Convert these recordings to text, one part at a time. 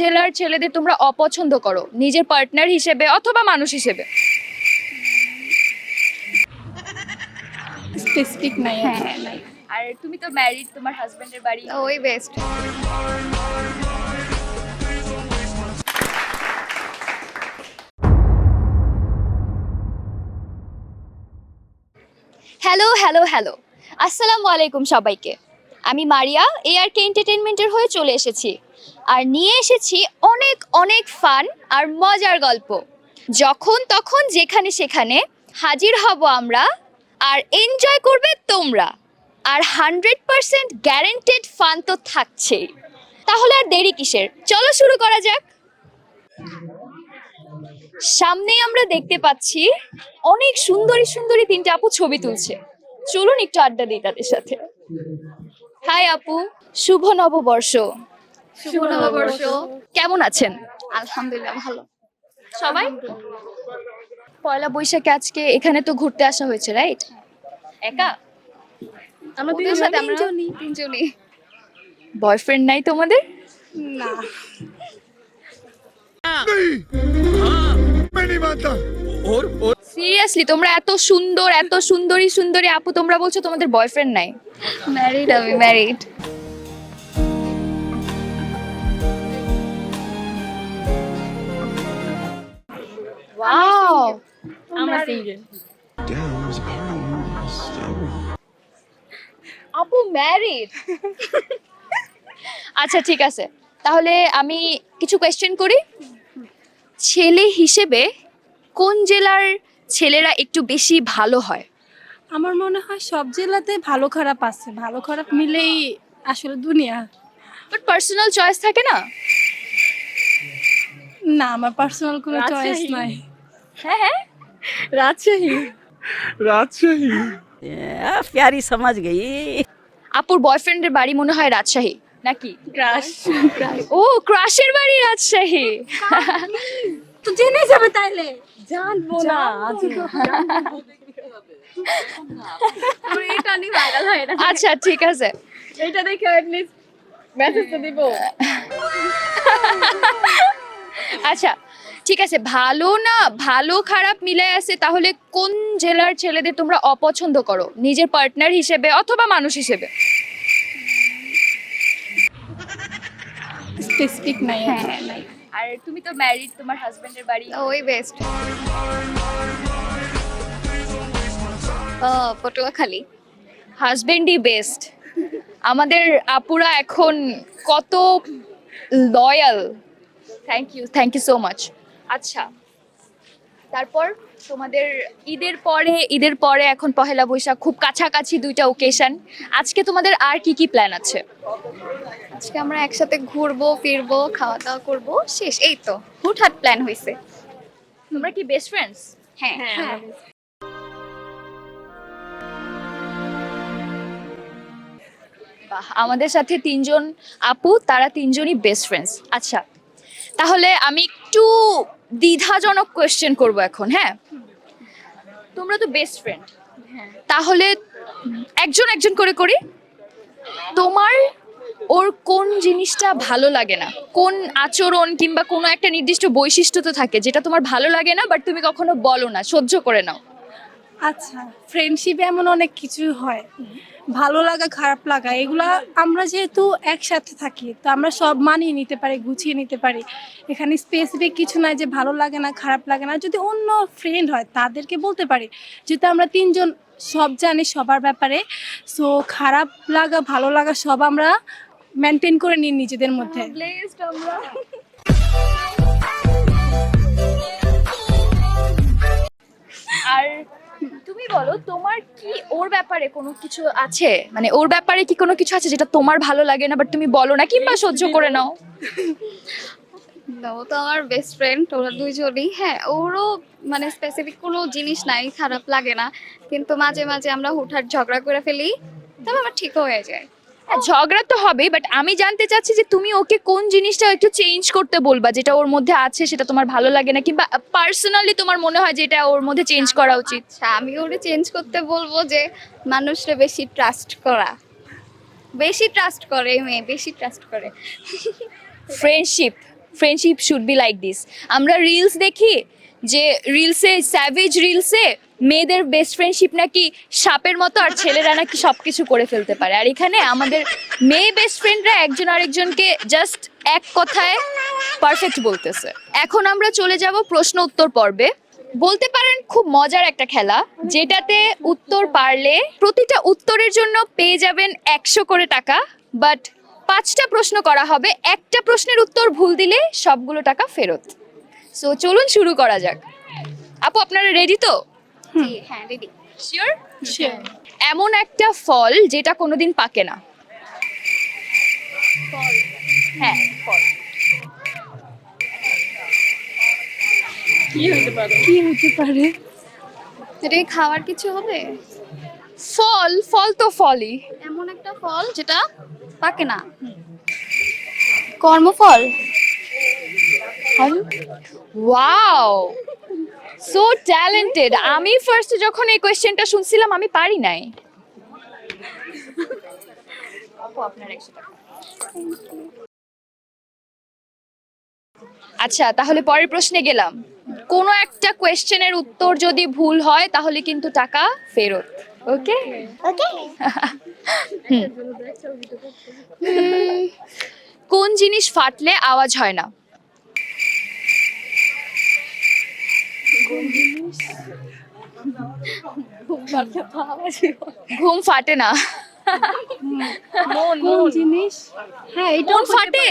জেলার ছেলেদের তোমরা অপছন্দ করো নিজের পার্টনার হিসেবে অথবা মানুষ হিসেবে। স্পেসিফিক নাই হ্যাঁ আর তুমি তো ম্যারিড তোমার হাজবেন্ডের বাড়ি। ওই বেস্ট হ্যালো হ্যালো হ্যালো আসসালামু আলাইকুম সবাইকে। আমি মারিয়া এআর কে এন্টারটেনমেন্টের হয়ে চলে এসেছি। আর নিয়ে এসেছি অনেক অনেক ফান আর মজার গল্প। যখন তখন, যেখানে সেখানে হাজির হব আমরা আর এনজয় করবে তোমরা। আর হান্ড্রেড পারসেন্ট গ্যারেন্টেড ফান তো থাকছেই। তাহলে আর দেরি কিসের? চলো শুরু করা যাক। সামনেই আমরা দেখতে পাচ্ছি অনেক সুন্দরী সুন্দরী তিনটে আপু ছবি তুলছে। চলুন একটু আড্ডা দিই তাদের সাথে। হাই আপু শুভ নববর্ষ শুভ নববর্ষ কেমন আছেন আলহামদুলিল্লাহ ভালো সবাই পয়লা বৈশাখে আজকে এখানে তো ঘুরতে আসা হয়েছে রাইট একা ওদের সাথে আমরা তিনজনই বয়ফ্রেন্ড নাই তোমাদের না मैं नहीं मानता সিরিয়াসলি তোমরা এত সুন্দর এত সুন্দরী সুন্দরী আপু তোমরা বলছো তোমাদের বয়ফ্রেন্ড নাই। ম্যারিড আমি ম্যারিড ওয়াও আমরা সিঙ্গেল. আপু ম্যারিড আচ্ছা ঠিক আছে। তাহলে আমি কিছু কোয়েশ্চেন করি। ছেলে হিসেবে কোন জেলার ছেলেরা একটু বেশি ভালো হয়? আমার মনে হয় সব জেলাতে ভালো খারাপ আছে। ভালো খারাপ মিলেই আসলে দুনিয়া। বাট পার্সোনাল চয়েস থাকে না? না আমার পার্সোনাল কোনো চয়েস নাই। হ্যাঁ হ্যাঁ। রাজশাহী। রাজশাহী। প্যারি সমাজ গেই আপুর বয়ফ্রেন্ডের বাড়ি মনে হয় রাজশাহী নাকি? ক্রাশ ও ক্রাশের বাড়ি রাজশাহী। তো জেনে যাবে তাইলে। জানব না আজ এটা নিয়ে ভাইরাল হয় না আচ্ছা ঠিক আছে। এটা দেখে অ্যাটলিস্ট মেসেজ তো দিব। আচ্ছা ঠিক আছে ভালো না ভালো খারাপ মিলে আছে তাহলে কোন জেলার ছেলেদের তোমরা অপছন্দ করো? নিজের পার্টনার হিসেবে অথবা মানুষ হিসেবে? স্পেসিফিক নাই হ্যাঁ। নাই। আর তুমি তো ম্যারিড তোমার হাজবেন্ডের বাড়ি। ওই বেস্ট পটুয়াখালী। হাজবেন্ডই বেস্ট আমাদের আপুরা এখন কত loyal thank you thank you so much আচ্ছা তারপর? তোমাদের ঈদের পরে ঈদের পরে এখন পহেলা বৈশাখ খুব কাছাকাছি দুইটা ওকেশন আজকে তোমাদের আর কি কি প্ল্যান আছে? আজকে আমরা একসাথে ঘুরবো ফিরবো খাওয়া দাওয়া করব শেষ। এই তো হুটহাট প্ল্যান হয়েছে তোমরা কি বেস্ট ফ্রেন্ডস হ্যাঁ। হ্যাঁ বাহ আমাদের সাথে তিনজন আপু তারা তিনজনই বেস্ট ফ্রেন্ডস আচ্ছা তাহলে আমি একটু দ্বিধাজনক কোয়েশ্চেন করব এখন হ্যাঁ? তোমরা তো বেস্ট ফ্রেন্ড তাহলে একজন একজন করে করি। তোমার ওর কোন জিনিসটা ভালো লাগে না? কোন আচরণ কিংবা কোনো একটা নির্দিষ্ট বৈশিষ্ট্য তো থাকে যেটা তোমার ভালো লাগে না বাট তুমি কখনো বলো না সহ্য করে নাও। আচ্ছা ফ্রেন্ডশিপে এমন অনেক কিছু হয়। ভালো লাগা খারাপ লাগা এগুলা আমরা যেহেতু একসাথে থাকি তো আমরা সব মানিয়ে নিতে পারি গুছিয়ে নিতে পারি। এখানে স্পেসিফিক কিছু নাই যে ভালো লাগে না খারাপ লাগে না যদি অন্য ফ্রেন্ড হয় তাদেরকে বলতে পারি। যেহেতু আমরা তিনজন সব জানি সবার ব্যাপারে সো খারাপ লাগা ভালো লাগা সব আমরা মেনটেন করে নিই নিজেদের মধ্যে। আর তুমি বলো তোমার কি ওর ব্যাপারে কোনো কিছু আছে? মানে ওর ব্যাপারে কি কোনো কিছু আছে যেটা তোমার ভালো লাগে না বাট তুমি বলো না কিংবা সহ্য করে নাও? ও তো আমার বেস্ট ফ্রেন্ড ওরা দুইজনই। হ্যাঁ ওরও মানে স্পেসিফিক কোনো জিনিস নাই খারাপ লাগে না। কিন্তু মাঝে মাঝে আমরা হুটহাট ঝগড়া করে ফেলি তবে আমার ঠিক হয়ে যায়। ঝগড়া তো হবেই বাট আমি জানতে চাচ্ছি যে তুমি ওকে কোন জিনিসটা একটু চেঞ্জ করতে বলবা যেটা ওর মধ্যে আছে সেটা তোমার ভালো লাগে না কিংবা পার্সোনালি তোমার মনে হয় যে এটা ওর মধ্যে চেঞ্জ করা উচিত? আচ্ছা আমি ওরে চেঞ্জ করতে বলব যে মানুষরে বেশি ট্রাস্ট করা। বেশি ট্রাস্ট করে মেয়ে বেশি ট্রাস্ট করে। Friendship friendship should be like this আমরা রিলস দেখি যে রিলসে স্যাভেজ রিলসে মেয়েদের বেস্ট ফ্রেন্ডশিপ নাকি সাপের মতো আর ছেলেরা নাকি সব কিছু করে ফেলতে পারে। আর এখানে আমাদের মেয়ে বেস্ট ফ্রেন্ডরা একজন আরেকজনকে জাস্ট এক কথায় পারফেক্ট বলতেছে। এখন আমরা চলে যাব প্রশ্ন উত্তর পর্বে। বলতে পারেন খুব মজার একটা খেলা, যেটাতে উত্তর পারলে প্রতিটা উত্তরের জন্য পেয়ে যাবেন একশো করে টাকা বাট পাঁচটা প্রশ্ন করা হবে। একটা প্রশ্নের উত্তর ভুল দিলে সবগুলো টাকা ফেরত। সো চলুন শুরু করা যাক। আপু আপনারা রেডি তো? হ্যাঁ রেডি শিওর Sure. এমন একটা ফল যেটা কোনোদিন পাকে না। হ্যাঁ ফল। কি হইতে পারে? কি হতে পারে? এটা কি খাওয়ার কিছু হবে? ফল ফল তো ফলই। এমন একটা ফল যেটা পাকে না। কর্মফল? ওয়াও সো ট্যালেন্টেড আমি ফার্স্ট যখন এই কোয়েশ্চেনটা শুনছিলাম আমি পারি নাই। আচ্ছা তাহলে পরের প্রশ্নে গেলাম। কোনো একটা কোয়েশ্চেনের উত্তর যদি ভুল হয় তাহলে কিন্তু টাকা ফেরত। ওকে? ওকে। কোন জিনিস ফাটলে আওয়াজ হয় না? ঘুম ফাটে না। কোন জিনিস হ্যাঁ এটা ফাটে?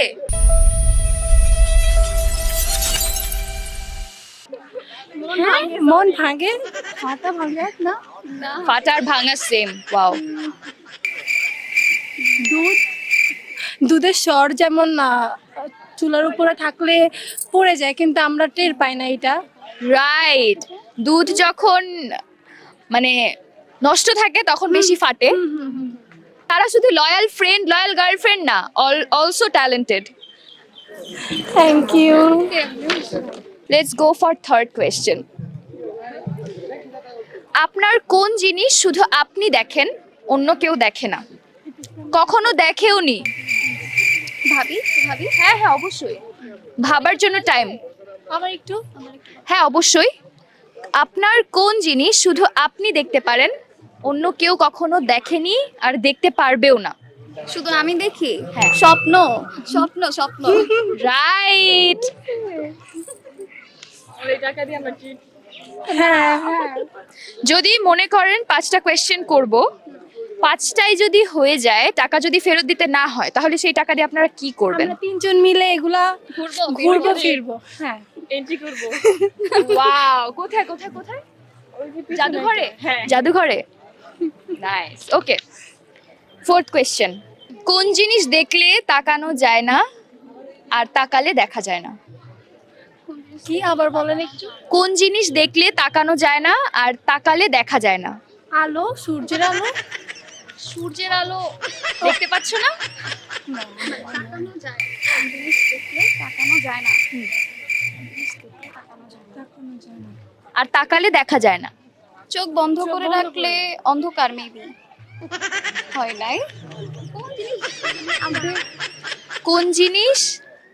মন ভাঙে। মাথা ভাঙে না? ফাটার ভাঙা সেম ওয়াও দুধ দুধের স্বর যেমন চুলার উপরে থাকলে পড়ে যায় কিন্তু আমরা টের পাই না এটা। রাইট দুধ যখন মানে নষ্ট থাকে তখন বেশি ফাটে। তারা শুধু লয়াল ফ্রেন্ড লয়াল গার্লফ্রেন্ড না also talented thank you let's go for third question আপনার কোন জিনিস শুধু আপনি দেখেন অন্য কেউ দেখে না? কখনো দেখেও নি? ভাবি ভাবি? হ্যাঁ হ্যাঁ অবশ্যই। ভাবার জন্য টাইম আমার একটু। হ্যাঁ অবশ্যই। আপনার কোন জিনিস শুধু আপনি দেখতে পারেন অন্য কেউ কখনো দেখেনি আর দেখতে পারবেও না। শুধু আমি দেখি? হ্যাঁ। স্বপ্ন? স্বপ্ন স্বপ্ন। রাইট হ্যাঁ হ্যাঁ। যদি মনে করেন পাঁচটা কোয়েশ্চেন করব। পাঁচটাই যদি হয়ে যায় টাকা যদি ফেরত দিতে না হয় তাহলে সেই টাকা দিয়ে আপনারা কি করবেন? আমরা তিনজন মিলে এগুলা ঘুরবো ফিরবো হ্যাঁ। এন্ট্রি করব। ওয়াও কোথায় কোথায় কোথায়? জাদুঘরে? হ্যাঁ। জাদুঘরে? নাইস ওকে ফোর্থ কোয়েশ্চেন কোন জিনিস দেখলে তাকানো যায় না আর তাকালে দেখা যায় না? কি আবার বলেন একটু? কোন জিনিস দেখলে তাকানো যায় না আর তাকালে দেখা যায় না? আলো সূর্যের আলো? সূর্যের আলো দেখতে পাচ্ছ না? তাকানো যায় জিনিস দেখলে তাকানো যায় না জিনিস দেখলে তাকানো যায় না। আর তাকালে দেখা যায় না। চোখ বন্ধ করে রাখলে অন্ধকার মেবি হয় নাই? কোন জিনিস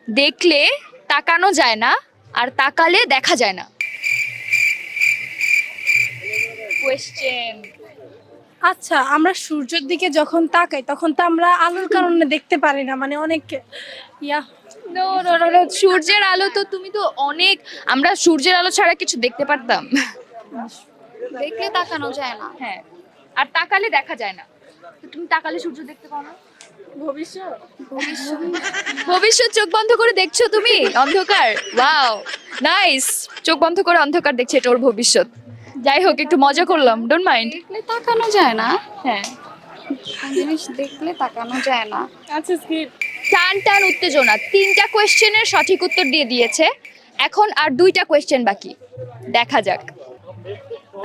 দেখলে তাকানো যায় না আর তাকালে দেখা যায় না? কোয়েশ্চেন আচ্ছা আমরা সূর্যের দিকে যখন তাকাই তখন তো আমরা আলোর কারণে দেখতে পারি না মানে অনেক ইয়া। সূর্যের আলো তো তুমি তো অনেক আমরা সূর্যের আলো ছাড়া কিছু দেখতে পারতাম। দেখলে তাকানো যায় না। হ্যাঁ। আর তাকালে দেখা যায় না। তুমি তাকালে সূর্য দেখতে পাও না? ভবিষ্যৎ। ভবিষ্যৎ। চোখ বন্ধ করে দেখছ তুমি? অন্ধকার? ওয়াও নাইস চোখ বন্ধ করে অন্ধকার দেখছে এটা ওর ভবিষ্যৎ। যাই হোক একটু মজা করলাম ডোন্ট মাইন্ড দেখলে তাকানো যায় না। হ্যাঁ। জিনিস দেখলে তাকানো যায় না। আচ্ছা স্কিপ। টান টান উত্তেজনা তিনটা কোয়েশ্চেনের সঠিক উত্তর দিয়ে দিয়েছে। এখন আর দুইটা কোয়েশ্চেন বাকি। দেখা যাক।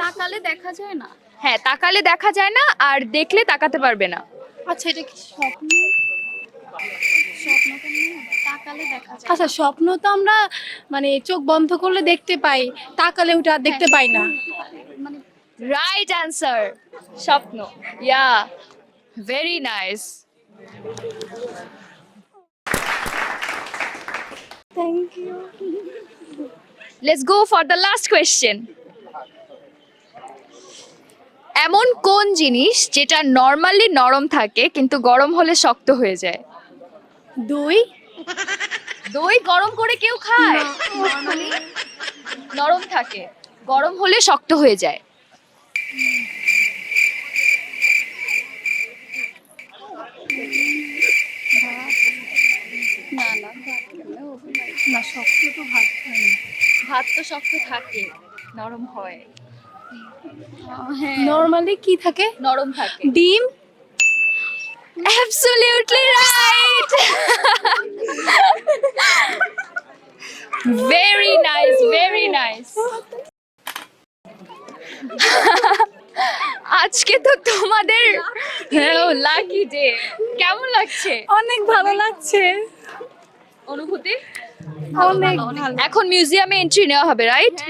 তাকালে দেখা যায় না? হ্যাঁ তাকালে দেখা যায় না আর দেখলে তাকাতে পারবে না। আচ্ছা এটা কি স্বপ্ন? আচ্ছা স্বপ্ন তো আমরা মানে চোখ বন্ধ করলে দেখতে পাই তাকালে ওটা আর দেখতে পাই না। মানে রাইট অ্যান্সার স্বপ্ন। Yeah very nice thank you let's go for the last question এমন কোন জিনিস যেটা নর্মালি নরম থাকে কিন্তু গরম হলে শক্ত হয়ে যায়? দই? দই গরম করে কেউ খায়? নর্মালি নরম থাকে। গরম হলে শক্ত হয়ে যায়। না না ভাত না। না শক্ত তো ভাত খায় না। ভাত তো শক্ত থাকে নরম হয়। হ্যাঁ। নর্মালি কি থাকে? নরম থাকে। ডিম? Absolutely right. very nice, very nice. আজকে তো তোমাদের লাকি ডে কেমন লাগছে? অনেক ভালো লাগছে। অনুভূতি? অনেক এখন মিউজিয়ামে এন্ট্রি নেওয়া হবে রাইট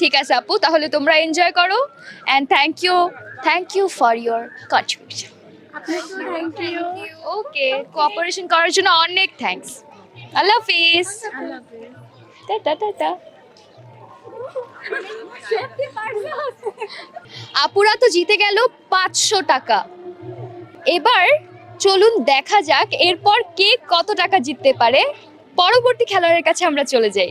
ঠিক আছে আপু তাহলে তোমরা এনজয় করো and thank you thank you for your contribution okay cooperation করার জন্য অনেক থ্যাঙ্কস আল্লাহ হাফিজ টাটা টাটা আপুরা তো জিতে গেল পাঁচশো টাকা। এবার চলুন দেখা যাক এরপর কে কত টাকা জিততে পারে। পরবর্তী খেলোয়াড়ের কাছে আমরা চলে যাই।